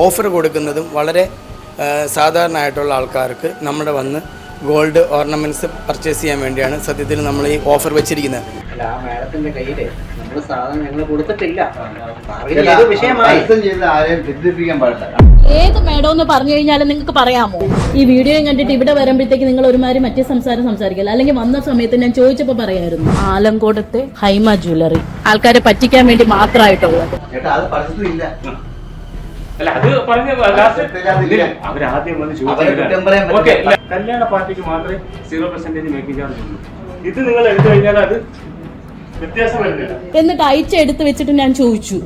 Offer കൊടുക്കുന്നതും വളരെ സാധാരണയായിട്ടുള്ള ആൾക്കാർക്ക് നമ്മുടെ വന്ന് ഗോൾഡ് ഓർണമെന്റ്സ് പർച്ചേസ് ചെയ്യാൻ വേണ്ടിയാണ് സത്യത്തിൽ നമ്മൾ ഈ ഓഫർ വെച്ചിരിക്കുന്നത്. അല്ല ആ മാഡത്തിന്റെ കയ്യിൽ നമ്മൾ സാധനം ഞങ്ങൾ കൊടുത്തിട്ടില്ല. വിഷയമായി? പരസ്യം ചെയ്ത് ആരെയും തെറ്റിദ്ധരിപ്പിക്കാൻ പാടില്ല. ഏത് മേഡം എന്ന് പറഞ്ഞു കഴിഞ്ഞാലും നിങ്ങൾക്ക് പറയാമോ? ഈ വീഡിയോ കണ്ടിട്ട് ഇവിടെ വരുമ്പോഴത്തേക്ക് നിങ്ങൾ ഒരുമാതിരി മറ്റേ സംസാരം സംസാരിക്കില്ല? അല്ലെങ്കിൽ വന്ന സമയത്ത് ഞാൻ ചോദിച്ചപ്പോൾ പറയായിരുന്നു. ആലങ്കോടത്തെ ഹൈമ ജ്വല്ലറി. ആൾക്കാരെ പറ്റിക്കാൻ വേണ്ടി മാത്രമായിട്ടുള്ളത്. ചേട്ടാ അത് പരസ്യത്തിലില്ല. അല്ല അത് പറഞ്ഞ. അവരാദ്യം വന്ന് അവരെ കുറ്റം പറയാൻ ചോദിച്ചു പറ്റില്ല. ഓക്കെ കല്യാണ പാർട്ടിക്ക് മാത്രമേ സീറോ പെർസെന്റേജ് മേക്കിംഗ് ചാർജ് ഉള്ളൂ. ഇത് നിങ്ങൾ എടുത്തു കഴിഞ്ഞാൽ അത് വ്യത്യാസം വരുന്നില്ല. എന്നിട്ട് അയച്ച എടുത്ത് വെച്ചിട്ട് ഞാൻ ചോദിച്ചു.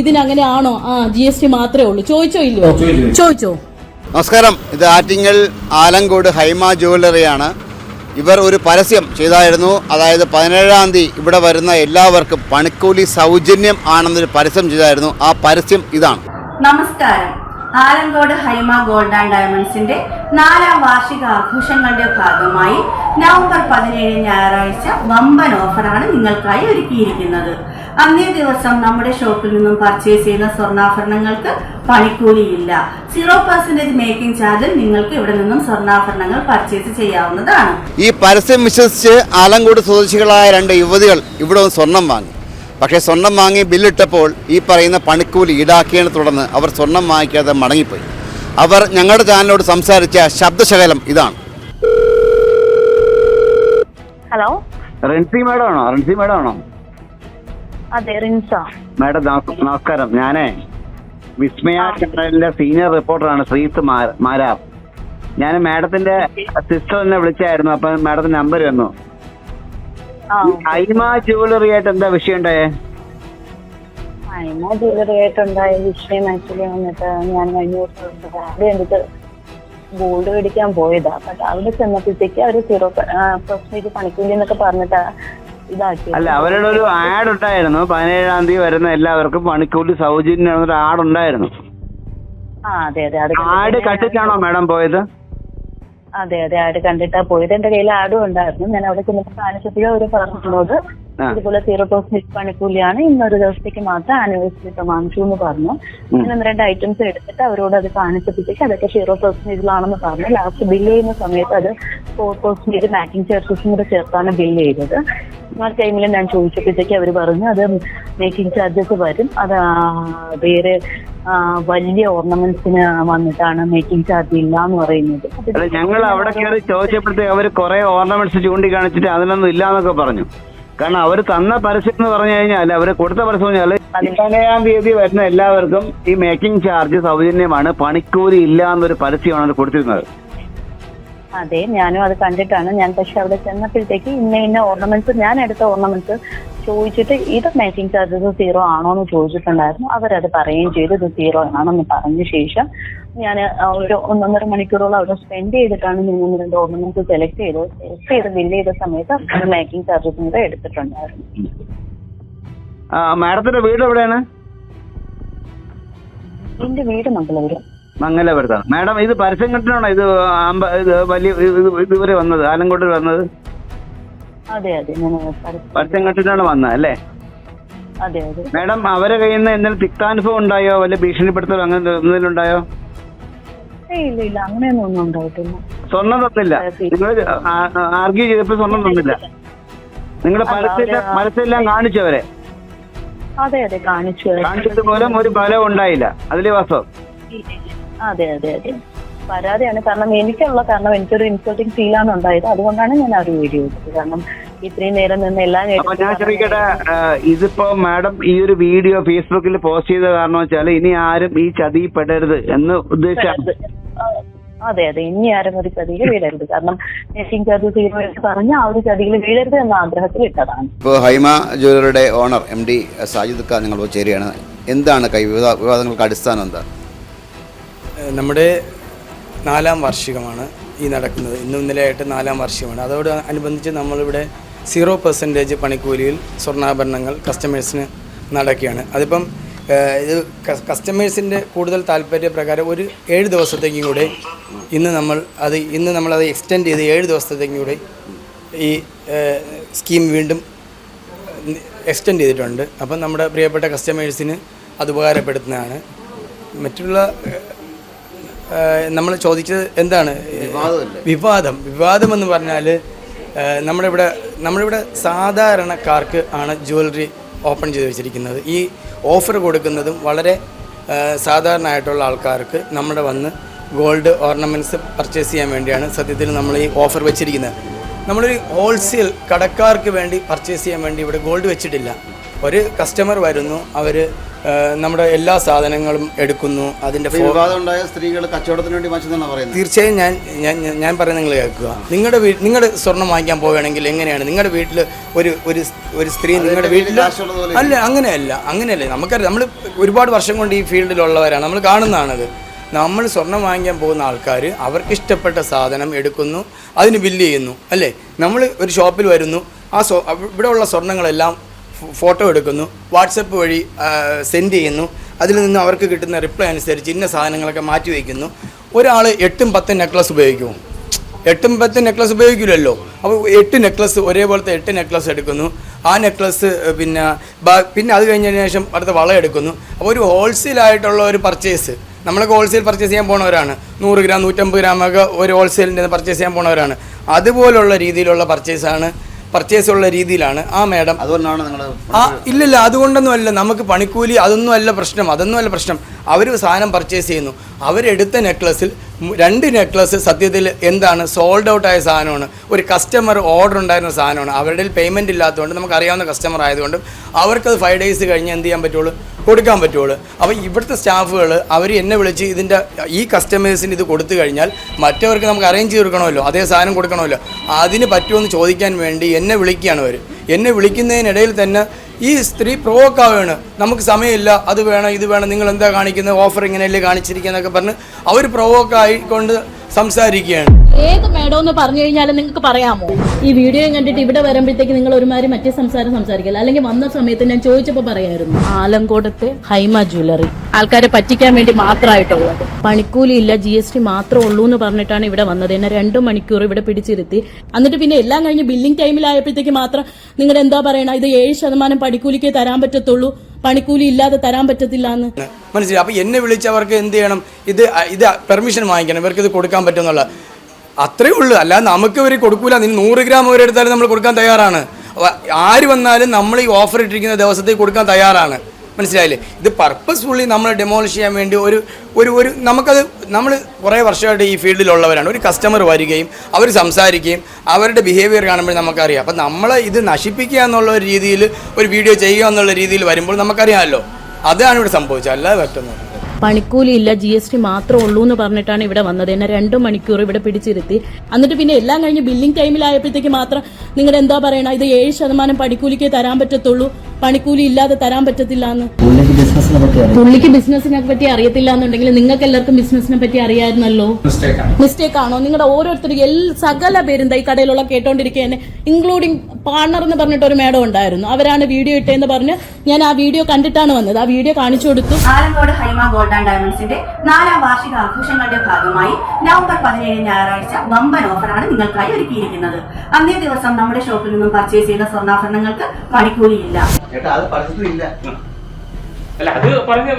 ഇതിനങ്ങനെയാണോ ആ ജി എസ് ടി മാത്രമേ ഉള്ളൂ. ചോദിച്ചോ ഇല്ലയോ? ചോദിച്ചോ നമസ്കാരം. ഇത് ആറ്റിങ്ങൽ ആലങ്കോട് ഹൈമ ആണ് ഇവർ ഒരു പരസ്യം ചെയ്തായിരുന്നു. അതായത് പതിനേഴാം തീയതി ഇവിടെ വരുന്ന എല്ലാവർക്കും പണിക്കൂലി സൗജന്യം ആണെന്നൊരു പരസ്യം ചെയ്തായിരുന്നു. ആ പരസ്യം ഇതാണ്. നമസ്കാരം. ആലങ്കോട് ഹൈമ ഗോൾഡ് ആൻഡ് ഡയമണ്ട്സിന്റെ നാലാം വാർഷിക ആഘോഷങ്ങളുടെ ഭാഗമായി നവംബർ പതിനേഴ് ഞായറാഴ്ച വമ്പൻ ഓഫറാണ് നിങ്ങൾക്കായി ഒരുക്കിയിരിക്കുന്നത്. അന്നേ ദിവസം നമ്മുടെ ഷോപ്പിൽ നിന്നും പർച്ചേസ് ചെയ്യുന്ന സ്വർണാഭരണങ്ങൾക്ക് പണിക്കൂലിയില്ല. സീറോ പെർസെന്റേജ് മേക്കിംഗ് ചാർജിൽ നിങ്ങൾക്ക് ഇവിടെ നിന്നും സ്വർണാഭരണങ്ങൾ പർച്ചേസ് ചെയ്യാവുന്നതാണ്. ഈ പരസ്യം വിശ്വസിച്ച് ആലങ്കോട് സ്വദേശികളായ രണ്ട് യുവതികൾ ഇവിടെ സ്വർണം വാങ്ങി. പക്ഷേ സ്വർണം വാങ്ങി ബില്ലിട്ടപ്പോൾ ഈ പറയുന്ന പണിക്കൂലി ഈടാക്കിയതിനെ തുടർന്ന് അവർ സ്വർണം വാങ്ങിക്കാതെ മടങ്ങിപ്പോയി. അവർ ഞങ്ങളുടെ ചാനലിനോട് സംസാരിച്ച ശബ്ദശകലം ഇതാണ്. ഹലോ? റിൻസി മാഡം ആണോ റിൻസി മാഡം ആണോ അതെ റിൻസ. മാഡം നമസ്- നമസ്കാരം. ഞാനേ വിസ്മയ ചാനലിന്റെ സീനിയർ റിപ്പോർട്ടറാണ് ശ്രീത്ത് മാരാ മാരാർ. ഞാൻ മാഡത്തിന്റെ സിസ്റ്റർ എന്നെ വിളിച്ചായിരുന്നു അപ്പൊ മാഡത്തിന്റെ നമ്പർ വന്നു ഈ ഹൈമ ജുവലറി ആയിട്ട് എന്താ വിഷയം ഉണ്ടായേ? അയിമ ജ്വല്ലറി ആയിട്ടുണ്ടായ വിഷയം ആക്ച്വലി വന്നിട്ട് ഞാൻ കഴിഞ്ഞ ദിവസം രാവിലെ ഗോൾഡ് മേടിക്കാൻ പോയതാ. ബട്ട് അവിടെ ചെന്നപ്പോഴത്തേക്ക് അവർ സീറോ പെർസെന്റേജ് പണിക്കൂലി എന്നൊക്കെ പറഞ്ഞിട്ട് ഇതാക്കി അല്ല അവരുടെ ഒരു ആഡ് ഉണ്ടായിരുന്നു. പതിനേഴാം തീയതി വരുന്ന എല്ലാവർക്കും പണിക്കൂലി സൗജന്യം ആഡ് ഉണ്ടായിരുന്നു. ആഡ് കണ്ടിട്ടാണോ മാഡം പോയത്? അതെ അതെ ആട് കണ്ടിട്ടാ പോയത് എന്റെ കയ്യിൽ ആടും ഉണ്ടായിരുന്നു ഞാൻ അവിടെ ചെന്നപ്പോൾ കാണിച്ചപ്പോഴും അവർ പറഞ്ഞിട്ടുള്ളത് ആ. ഇതുപോലെ സീറോ പെർസെന്റ് പണിക്കൂലിയാണ്. ഇന്നൊരു ദിവസത്തേക്ക് മാത്രം ആനിവേഴ്സറി വാങ്ങിച്ചു എന്ന് പറഞ്ഞു. അങ്ങനെ ഒന്ന് രണ്ട് ഐറ്റംസ് എടുത്തിട്ട് അവരോട് അത് കാണിച്ചപ്പോഴത്തേക്ക് അതൊക്കെ സീറോ പെർസെന്റേജിലാണെന്ന് പറഞ്ഞു. ലാസ്റ്റ് ബില്ല് ചെയ്യുന്ന സമയത്ത് അത് ഫോർ പെർസെന്റേജ് മാക്കിംഗ് ചാർജസും കൂടെ ചേർത്താണ് ബില്ല് ചെയ്തത്. ആ ടൈമിൽ ഞാൻ ചോദിച്ചപ്പോഴത്തേക്ക് അവർ പറഞ്ഞു അത് മേക്കിംഗ് ചാർജസ് വരും. അത് വേറെ വലിയ ഓർണമെന്റ്സിന് വന്നിട്ടാണ് മേക്കിംഗ് ചാർജ് ഇല്ല എന്ന് പറയുന്നത്. ഞങ്ങൾ അവിടെ കയറി ചോദിച്ചപ്പോഴത്തേക്ക് അവർ കുറെ ഓർണമെന്റ്സ് ചൂണ്ടിക്കാണിച്ചിട്ട് അതിനൊന്നും ഇല്ലാന്നൊക്കെ പറഞ്ഞു. കാരണം അവർ തന്ന പരസ്യം എന്ന് പറഞ്ഞു കഴിഞ്ഞാൽ അവർ കൊടുത്ത പരസ്യം പറഞ്ഞാൽ പതിനേഴാം തീയതി വരുന്ന എല്ലാവർക്കും ഈ മേക്കിംഗ് ചാർജ് സൗജന്യമാണ്. പണിക്കൂലി ഇല്ല എന്നൊരു പരസ്യമാണ് അവർ കൊടുത്തിരുന്നത്. അതെ ഞാനും അത് കണ്ടിട്ടാണ്. ഞാൻ പക്ഷെ അവിടെ ചെന്നപ്പോഴത്തേക്ക് ഇന്ന ഇന്ന ഓർണമെന്റ്സ് ഞാൻ എടുത്ത ഓർണമെന്റ്സ് ചോദിച്ചിട്ട് ഇത് മേക്കിംഗ് ചാർജസ് സീറോ ആണോ എന്ന് ചോദിച്ചിട്ടുണ്ടായിരുന്നു. അവരത് പറയുകയും ചെയ്തു ഇത് സീറോ ആണെന്ന് പറഞ്ഞ ശേഷം ഞാൻ ഒരു ഒന്നൊന്നര മണിക്കൂറോളം അവിടെ സ്പെൻഡ് ചെയ്തിട്ടാണ് ഒന്ന് രണ്ട് ഓർണമെന്റ്സ് സെലക്ട് ചെയ്ത് സെലക്ട് ചെയ്ത് ബില്ല് ചെയ്ത സമയത്ത് അവർ മേക്കിംഗ് ചാർജസ് കൂടെ എടുത്തിട്ടുണ്ടായിരുന്നു. മാഡത്തിന്റെ വീട് എവിടെയാണ്? എന്റെ വീട് മംഗലപുരം. മംഗലപുരത്താണ്. മാഡം ഇത് പരസ്യം കണ്ടിട്ടാണോ ഇത് ഇത് വലിയ ഇത് ഇതുവരെ വന്നത് ആലങ്കോട്ടിൽ വന്നത്? അതെ അതെ പരസ്യം- കണ്ടിട്ടാണ് വന്നത് അല്ലേ? മാഡം അവരെ കയ്യിൽ നിന്ന് എന്തെങ്കിലും തിക്താനുഭവം ഉണ്ടായോ? വല്ല ഭീഷണിപ്പെടുത്തലോ അങ്ങനെ എന്തെങ്കിലും ഉണ്ടായോ? ഇല്ല ഇല്ല. അങ്ങനെയൊന്നും ഒന്നും ഉണ്ടായിട്ടില്ല സ്വർണം തന്നില്ല. നിങ്ങൾ ആർഗ്യൂ ചെയ്തപ്പോ സ്വർണം തന്നില്ല. നിങ്ങളുടെ പരസ്യം പരസ്യമെല്ലാം കാണിച്ചവരെ. അതെ അതെ കാണിച്ചു കാണിച്ചത് പോലും ഒരു ഫലവും ഉണ്ടായില്ല. അതിലെ വാസ്തവം. അതെ അതെ അതെ. പരാതിയാണ്. കാരണം എനിക്കുള്ള കാരണം എനിക്കൊരു ഇൻസൾട്ടിങ് ഫീൽ ആണ് ഉണ്ടായത്. അതുകൊണ്ടാണ് ഞാൻ ആ ഒരു വീഡിയോ എടുത്തത്. കാരണം ഇത്രയും നേരം നിന്ന് എല്ലാം ഞാൻ ചോദിക്കട്ടെ ഇതിപ്പോ മാഡം ഈ ഒരു വീഡിയോ ഫേസ്ബുക്കിൽ പോസ്റ്റ് ചെയ്ത കാരണം വെച്ചാൽ ഇനി ആരും ഈ ചതിപ്പെടരുത് എന്ന് ഉദ്ദേശിച്ചാണ് അതെ അതെ. ഇനി ആരും ഒരു ചതിയിൽ വീഴരുത്. കാരണം മേക്കിംഗ് ചാർജ് സീറോ എന്ന് പറഞ്ഞ ആ ഒരു ചതിയിൽ വീഴരുത് എന്ന ആഗ്രഹത്തിൽ ഇട്ടതാണ്. ഇപ്പോൾ Haima ജ്വല്ലറിയുടെ owner M D Sajid Khan നിങ്ങൾ ചേരുകയാണ്. എന്താണ് കൈ വിവാദ വിവാദങ്ങൾക്ക് അടിസ്ഥാനം എന്താ? നമ്മുടെ നാലാം വാർഷികമാണ് ഈ നടക്കുന്നത്. ഇന്നും ഇന്നലെയായിട്ട് നാലാം വാർഷികമാണ്. അതോട് അനുബന്ധിച്ച് നമ്മളിവിടെ സീറോ പെർസെന്റേജ് പണിക്കൂലിയിൽ സ്വർണാഭരണങ്ങൾ കസ്റ്റമേഴ്സിന് നടക്കുകയാണ്. അതിപ്പം ഇത് കസ്റ്റമേഴ്സിന്റെ കൂടുതൽ താല്പര്യപ്രകാരം ഒരു ഏഴ് ദിവസത്തേക്കും കൂടെ ഇന്ന് നമ്മൾ അത് ഇന്ന് നമ്മളത് എക്സ്റ്റെൻഡ് ചെയ്ത് ഏഴ് ദിവസത്തേക്കും കൂടെ ഈ സ്കീം വീണ്ടും എക്സ്റ്റെൻഡ് ചെയ്തിട്ടുണ്ട്. അപ്പം നമ്മുടെ പ്രിയപ്പെട്ട കസ്റ്റമേഴ്സിന് അത് ഉപകാരപ്പെടുത്തുന്നതാണ്. മറ്റുള്ള നമ്മൾ ചോദിച്ചത് എന്താണ്? വിവാദം. വിവാദം എന്ന് പറഞ്ഞാൽ നമ്മളിവിടെ നമ്മളിവിടെ സാധാരണക്കാർക്ക് ആണ് ജ്വല്ലറി ഓപ്പൺ ചെയ്ത് വെച്ചിരിക്കുന്നത്. ഈ ഓഫർ കൊടുക്കുന്നതും വളരെ സാധാരണ സാധാരണയായിട്ടുള്ള ആൾക്കാർക്ക് നമ്മുടെ വന്ന് ഗോൾഡ് ഓർണമെന്റ്സ് പർച്ചേസ് ചെയ്യാൻ വേണ്ടിയാണ് സത്യത്തിൽ നമ്മൾ ഈ ഓഫർ വെച്ചിരിക്കുന്നത്. നമ്മളൊരു ഹോൾസെയിൽ കടക്കാർക്ക് വേണ്ടി പർച്ചേസ് ചെയ്യാൻ വേണ്ടി ഇവിടെ ഗോൾഡ് വെച്ചിട്ടില്ല. ഒരു കസ്റ്റമർ വരുന്നു അവർ നമ്മുടെ എല്ലാ സാധനങ്ങളും എടുക്കുന്നു അതിന്റെ വിവാദമുണ്ടായ സ്ത്രീകൾ കച്ചവടത്തിന് വേണ്ടി പറയുന്നത്? തീർച്ചയായും ഞാൻ ഞാൻ ഞാൻ- പറയുന്നത് നിങ്ങൾ കേൾക്കുക. നിങ്ങളുടെ വീട്ടിൽ നിങ്ങളുടെ സ്വർണം വാങ്ങിക്കാൻ പോവുകയാണെങ്കിൽ എങ്ങനെയാണ്? നിങ്ങളുടെ വീട്ടിൽ ഒരു ഒരു ഒരു സ്ത്രീ നിങ്ങളുടെ വീട്ടിൽ അല്ല അങ്ങനെയല്ല അങ്ങനെയല്ല. നമുക്കറിയാം നമ്മൾ ഒരുപാട് വർഷം കൊണ്ട് ഈ ഫീൽഡിലുള്ളവരാണ്. നമ്മൾ കാണുന്നതാണത്. നമ്മൾ സ്വർണം വാങ്ങിക്കാൻ പോകുന്ന ആൾക്കാർ അവർക്ക് ഇഷ്ടപ്പെട്ട സാധനം എടുക്കുന്നു അതിന് ബില്ല് ചെയ്യുന്നു അല്ലേ? നമ്മൾ ഒരു ഷോപ്പിൽ വരുന്നു ആ സ്വ ഇവിടെ ഉള്ള സ്വർണങ്ങളെല്ലാം ഫോട്ടോ എടുക്കുന്നു വാട്സപ്പ് വഴി സെൻഡ് ചെയ്യുന്നു. അതിൽ നിന്ന് അവർക്ക് കിട്ടുന്ന റിപ്ലൈ അനുസരിച്ച് ഇന്ന സാധനങ്ങളൊക്കെ മാറ്റി വയ്ക്കുന്നു. ഒരാൾ എട്ടും പത്തും നെക്ലസ് ഉപയോഗിക്കും. എട്ടും പത്തും നെക്ലസ് ഉപയോഗിക്കില്ലല്ലോ. അപ്പോൾ എട്ട് നെക്ലസ് ഒരേപോലത്തെ എട്ട് നെക്ലസ് എടുക്കുന്നു. ആ നെക്ലസ് പിന്നെ പിന്നെ അത് കഴിഞ്ഞതിന് ശേഷം അടുത്ത വള എടുക്കുന്നു. അപ്പോൾ ഒരു ഹോൾസെയിലായിട്ടുള്ള ഒരു പർച്ചേസ് നമ്മളൊക്കെ ഹോൾസെയിൽ പർച്ചേസ് ചെയ്യാൻ പോണവരാണ്. നൂറ് ഗ്രാം നൂറ്റമ്പത് ഗ്രാമൊക്കെ ഒരു ഹോൾസെയിലിന്റെ പർച്ചേസ് ചെയ്യാൻ പോണവരാണ്. അതുപോലുള്ള രീതിയിലുള്ള പർച്ചേസാണ് പർച്ചേസ് ഉള്ള രീതിയിലാണ്. ആ മാഡം അതുകൊണ്ടാണ് നിങ്ങൾ ആ ഇല്ലില്ല അതുകൊണ്ടൊന്നും അല്ല നമുക്ക് പണിക്കൂലി അതൊന്നും അല്ല പ്രശ്നം. അതൊന്നും അല്ല പ്രശ്നം. അവർ സാധനം പർച്ചേസ് ചെയ്യുന്നു. അവരെടുത്ത നെക്ലസിൽ രണ്ട് നെക്ലസ് സത്യത്തിൽ എന്താണ് സോൾഡ് ഔട്ട് ആയ സാധനമാണ്. ഒരു കസ്റ്റമർ ഓർഡർ ഉണ്ടായിരുന്ന സാധനമാണ്. അവരുടെ പേയ്മെന്റ് ഇല്ലാത്തതുകൊണ്ട് നമുക്കറിയാവുന്ന കസ്റ്റമർ ആയതുകൊണ്ട് അവർക്കത് ഫൈവ് ഡേയ്സ് കഴിഞ്ഞ് എന്ത് ചെയ്യാൻ പറ്റുള്ളൂ? കൊടുക്കാൻ പറ്റുള്ളൂ. അപ്പോൾ ഇവിടുത്തെ സ്റ്റാഫുകൾ അവർ എന്നെ വിളിച്ച് ഇതിന്റെ ഈ കസ്റ്റമേഴ്സിന് ഇത് കൊടുത്തു കഴിഞ്ഞാൽ മറ്റവർക്ക് നമുക്ക് അറേഞ്ച് ചെയ്ത് കൊടുക്കണമല്ലോ അതേ സാധനം കൊടുക്കണമല്ലോ. അതിന് പറ്റുമെന്ന് ചോദിക്കാൻ വേണ്ടി എന്നെ വിളിക്കുകയാണ് അവർ എന്നെ വിളിക്കുന്നതിനിടയിൽ തന്നെ ഈ സ്ത്രീ പ്രൊവോക്ക് ആവുകയാണ്. നമുക്ക് സമയമില്ല അത് വേണം ഇത് വേണം നിങ്ങൾ എന്താ കാണിക്കുന്നത്? ഓഫർ ഇങ്ങനെയല്ലേ കാണിച്ചിരിക്കുക എന്നൊക്കെ പറഞ്ഞ് അവർ പ്രൊവോക്ക് ആയിക്കൊണ്ട് സംസാരിക്കുകയാണ്. ഏത് മേഡം എന്ന് പറഞ്ഞു കഴിഞ്ഞാലും നിങ്ങൾക്ക് പറയാമോ? ഈ വീഡിയോ കണ്ടിട്ട് ഇവിടെ വരുമ്പോഴത്തേക്ക് നിങ്ങൾ ഒരുമാതിരി മറ്റേ സംസാരം സംസാരിക്കില്ല? അല്ലെങ്കിൽ വന്ന സമയത്ത് ഞാൻ ചോദിച്ചപ്പോൾ പറയായിരുന്നു. ആലങ്കോടത്തെ ഹൈമ ജ്വല്ലറി. ആൾക്കാരെ പറ്റിക്കാൻ വേണ്ടി മാത്രമായിട്ടുള്ളത്. പണിക്കൂലി ഇല്ല ജി എസ് ടി മാത്രമേ ഉള്ളൂ എന്ന് പറഞ്ഞിട്ടാണ് ഇവിടെ വന്നത്. എന്നെ രണ്ടു മണിക്കൂർ ഇവിടെ പിടിച്ചിരുത്തി. എന്നിട്ട് പിന്നെ എല്ലാം കഴിഞ്ഞ് ബില്ലിംഗ് ടൈമിലായപ്പോഴത്തേക്ക് മാത്രം നിങ്ങൾ എന്താ പറയണ? ഇത് ഏഴ് ശതമാനം പണിക്കൂലിക്കേ തരാൻ പറ്റത്തുള്ളൂ. പണിക്കൂലി ഇല്ലാതെ തരാൻ പറ്റത്തില്ല എന്ന്. മനസ്സിലായി. അപ്പൊ എന്നെ വിളിച്ചവർക്ക് എന്ത് ചെയ്യണം? ഇത് ഇത് പെർമിഷൻ വാങ്ങിക്കണം. ഇവർക്ക് ഇത് കൊടുക്കാൻ പറ്റുന്നുള്ള അത്രേ ഉള്ളൂ. അല്ലാതെ നമുക്ക് ഇവർ കൊടുക്കൂല. നീ നൂറ് ഗ്രാം അവരെടുത്താലും നമ്മൾ കൊടുക്കാൻ തയ്യാറാണ്. ആര് വന്നാലും നമ്മൾ ഈ ഓഫർ ഇട്ടിരിക്കുന്ന ദിവസത്തേക്ക് കൊടുക്കാൻ തയ്യാറാണ്. മനസ്സിലായില്ലേ? ഇത് പർപ്പസ്ഫുള്ളി നമ്മൾ ഡെമോളിഷ് ചെയ്യാൻ വേണ്ടി ഒരു ഒരു ഒരു നമുക്കത് നമ്മൾ കുറേ വർഷമായിട്ട് ഈ ഫീൽഡിലുള്ളവരാണ്. ഒരു കസ്റ്റമർ വരികയും അവർ സംസാരിക്കുകയും അവരുടെ ബിഹേവിയർ കാണുമ്പോൾ നമുക്കറിയാം. അപ്പം നമ്മളെ ഇത് നശിപ്പിക്കുക എന്നുള്ള ഒരു രീതിയിൽ ഒരു വീഡിയോ ചെയ്യുക എന്നുള്ള രീതിയിൽ വരുമ്പോൾ നമുക്കറിയാമല്ലോ. അതാണ് ഇവിടെ സംഭവിച്ചത്. അല്ലാതെ പറ്റുന്നത് പണിക്കൂലി ഇല്ല ജി എസ് ടി മാത്രമേ ഉള്ളൂ എന്ന് പറഞ്ഞിട്ടാണ് ഇവിടെ വന്നത്. എന്നെ രണ്ടു മണിക്കൂർ ഇവിടെ പിടിച്ചിരുത്തി. എന്നിട്ട് പിന്നെ എല്ലാം കഴിഞ്ഞ് ബില്ലിംഗ് ടൈമിലായപ്പോഴത്തേക്ക് മാത്രം നിങ്ങൾ എന്താ പറയണ? ഇത് ഏഴ് ശതമാനം പണിക്കൂലിക്കേ തരാൻ പറ്റത്തുള്ളൂ. പണിക്കൂലി ഇല്ലാതെ തരാൻ പറ്റത്തില്ല എന്ന്. പുള്ളിക്ക് ബിസിനസിനെ പറ്റി അറിയത്തില്ല എന്നുണ്ടെങ്കിൽ നിങ്ങൾക്ക് എല്ലാവർക്കും ബിസിനസിനെ പറ്റി അറിയാമായിരുന്നല്ലോ. മിസ്റ്റേക്ക് ആണോ നിങ്ങളുടെ ഓരോരുത്തരും എല്ലാ സകല പേരും ഈ കടയിലുള്ള കേട്ടോണ്ടിരിക്കുകയാണ് ഇൻക്ലൂഡിങ് പാർട്ണർ എന്ന് പറഞ്ഞിട്ട് ഒരു മേഡം ഉണ്ടായിരുന്നു. അവരാണ് വീഡിയോ ഇട്ടേന്ന് പറഞ്ഞ് ഞാൻ ആ വീഡിയോ കണ്ടിട്ടാണ് വന്നത്. ആ വീഡിയോ കാണിച്ചു കൊടുത്തു. ആലങ്കോട് ഹൈമ ഗോൾഡ് ആൻഡ് ഡയമണ്ട്സിന്റെ നാലാം വാർഷിക ആഘോഷങ്ങളുടെ ഭാഗമായി നവംബർ പതിനേഴ് ഞായറാഴ്ച വമ്പൻ ഓഫറാണ് നിങ്ങൾക്കായി ഒരുക്കിയിരിക്കുന്നത്. അന്നേ ദിവസം നമ്മുടെ ഷോപ്പിൽ നിന്നും പർച്ചേസ് ചെയ്ത സ്വർണാഭരണങ്ങൾക്ക് പണിക്കൂലിയില്ല. ചേട്ടാ അത് പരസ്യത്തിലില്ല അല്ല അത് പറഞ്ഞ.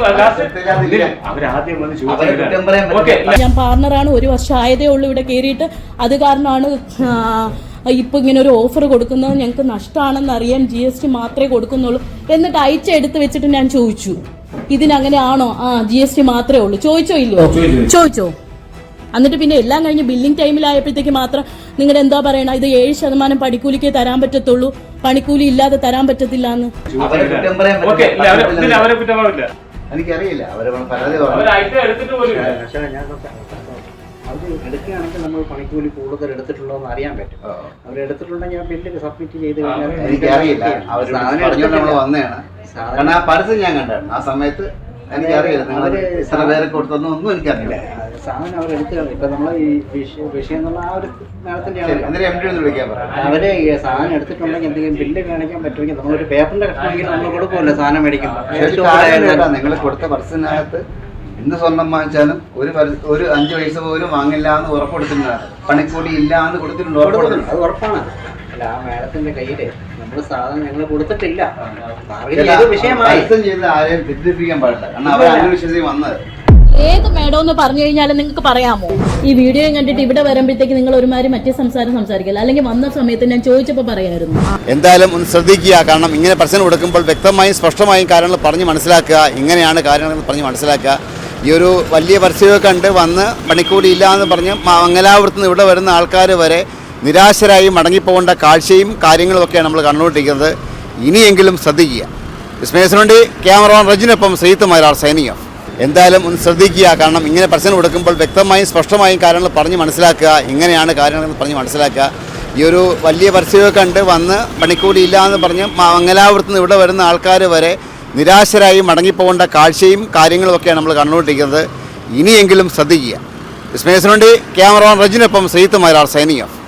അവരാദ്യം വന്ന് ചോദിച്ചു ഞാൻ പാർട്ണറാണ് ഒരു വർഷം ആയതേ ഉള്ളൂ ഇവിടെ കയറിയിട്ട്. അത് കാരണമാണ് ഇപ്പൊ ഇങ്ങനെ ഒരു ഓഫർ കൊടുക്കുന്നത്. ഞങ്ങൾക്ക് നഷ്ടമാണെന്ന് അറിയാൻ ജി എസ് ടി മാത്രമേ കൊടുക്കുന്നുള്ളൂ. എന്നിട്ട് അയച്ച എടുത്ത് വെച്ചിട്ട് ഞാൻ ചോദിച്ചു. ഇതിനങ്ങനെ ആണോ ആ ജി എസ് ടി മാത്രമേ ഉള്ളൂ. ചോദിച്ചോ ഇല്ലയോ? ചോദിച്ചോ എന്നിട്ട് പിന്നെ എല്ലാം കഴിഞ്ഞ് ബില്ലിംഗ് ടൈമിലായപ്പോഴത്തേക്ക് മാത്രം നിങ്ങൾ എന്താ പറയണ? ഇത് ഏഴ് ശതമാനം പടിക്കൂലിക്കേ തരാൻ പറ്റത്തുള്ളൂ. പണിക്കൂലി ഇല്ലാതെ തരാൻ പറ്റത്തില്ല. എന്ന് എനിക്കറിയില്ല. അവരെ പരാതി അവർ എടുക്കുകയാണെങ്കിൽ നമ്മൾ പണിക്കൂലി കൂടുതൽ എടുത്തിട്ടുണ്ടോ എന്ന് അറിയാൻ പറ്റും. അവർ എടുത്തിട്ടുണ്ടെങ്കിൽ ആ ബില്ല് സബ്മിറ്റ് ചെയ്ത് കഴിഞ്ഞാൽ എനിക്കറിയില്ല. അവർ സാധനം നമ്മൾ. വന്നതാണ്. കാരണം ആ പരസ്യം ഞാൻ കണ്ടായിരുന്നു. ആ സമയത്ത് എനിക്കറിയില്ല. നിങ്ങൾ ഇത്ര പേരെ കൊടുത്തൊന്നും ഒന്നും എനിക്കറിയില്ല. സാധനം അവർ എടുത്തു കളഞ്ഞു ഇപ്പൊ നമ്മൾ ഈ വിഷയം വിഷയം എന്നുള്ള ആ ഒരു അവർ സാധനം എടുത്തിട്ടുണ്ടെങ്കിൽ എന്തെങ്കിലും ബില്ല് കാണിക്കാൻ പറ്റുമെങ്കിൽ നമ്മളൊരു പേപ്പറിന്റെ കഷ്ണമെങ്കിൽ നമ്മൾ കൊടുക്കുമല്ലോ സാധനം മേടിക്കുമ്പോൾ നിങ്ങൾ കൊടുത്ത പർസിനകത്ത് എന്ത് സ്വർണം വാങ്ങിച്ചാലും ഒരു ഒരു അഞ്ച് പൈസ പോലും വാങ്ങില്ല എന്ന് ഉറപ്പെടുത്തുന്നതാണ് പണിക്കൂടി ഇല്ല എന്ന് കൊടുത്തിട്ടുണ്ട് അത് ഉറപ്പാണ്. അല്ല ആ മേഡത്തിന്റെ കയ്യിൽ നമ്മൾ സാധനം ഞങ്ങൾ കൊടുത്തിട്ടില്ല. വിഷയമായി. ആരെയും തെറ്റിദ്ധരിപ്പിക്കാൻ പാടില്ല. കാരണം അവർ അന്ധവിശ്വാസി വന്നത്. ഏത് മേഡം എന്ന് പറഞ്ഞു കഴിഞ്ഞാലും നിങ്ങൾക്ക് പറയാമോ? ഈ വീഡിയോ കണ്ടിട്ട് ഇവിടെ വരുമ്പോഴത്തേക്ക് നിങ്ങൾ ഒരുമാതിരി മറ്റേ സംസാരം സംസാരിക്കില്ല? അല്ലെങ്കിൽ വന്ന സമയത്ത് ഞാൻ ചോദിച്ചപ്പോൾ പറയായിരുന്നു. എന്തായാലും ഒന്ന് ശ്രദ്ധിക്കുക. കാരണം ഇങ്ങനെ പ്രശ്നം കൊടുക്കുമ്പോൾ വ്യക്തമായും സ്പഷ്ടമായും കാര്യങ്ങൾ പറഞ്ഞ് മനസ്സിലാക്കുക. ഇങ്ങനെയാണ് കാര്യങ്ങൾ പറഞ്ഞ് മനസ്സിലാക്കുക. ഈ ഒരു വലിയ പരസ്യമൊക്കെ കണ്ട് വന്ന് പണിക്കൂലി ഇല്ല എന്ന് പറഞ്ഞ് മംഗലാപുരത്ത് നിന്ന് ഇവിടെ വരുന്ന ആൾക്കാർ വരെ നിരാശരായി മടങ്ങിപ്പോകേണ്ട കാഴ്ചയും കാര്യങ്ങളും ഒക്കെയാണ് നമ്മൾ കണ്ടുകൊണ്ടിരിക്കുന്നത്. ഇനിയെങ്കിലും ശ്രദ്ധിക്കുക. വിസ്മയസിനുവേണ്ടി ക്യാമറമാൻ റജിനൊപ്പം ശ്രീത്ത് മൈലാർ എന്തായാലും ഒന്ന് ശ്രദ്ധിക്കുക. കാരണം ഇങ്ങനെ പ്രശ്നം കൊടുക്കുമ്പോൾ വ്യക്തമായും സ്പഷ്ടമായും കാര്യങ്ങൾ പറഞ്ഞ് മനസ്സിലാക്കുക. ഇങ്ങനെയാണ് കാര്യങ്ങളെന്ന് പറഞ്ഞ് മനസ്സിലാക്കുക. ഈ ഒരു വലിയ പരസ്യമൊക്കെ കണ്ട് വന്ന് പണിക്കൂലി ഇല്ല എന്ന് പറഞ്ഞ് മംഗലാപുരത്ത് നിന്ന് ഇവിടെ വരുന്ന ആൾക്കാർ വരെ നിരാശരായി മടങ്ങിപ്പോകേണ്ട കാഴ്ചയും കാര്യങ്ങളും ഒക്കെയാണ് നമ്മൾ കണ്ടുകൊണ്ടിരിക്കുന്നത്. ഇനിയെങ്കിലും ശ്രദ്ധിക്കുക. വിസ്മയസിനുവേണ്ടി ക്യാമറ ക്യാമറമാൻ റജിനൊപ്പം ശ്രീത്ത് സൈനിക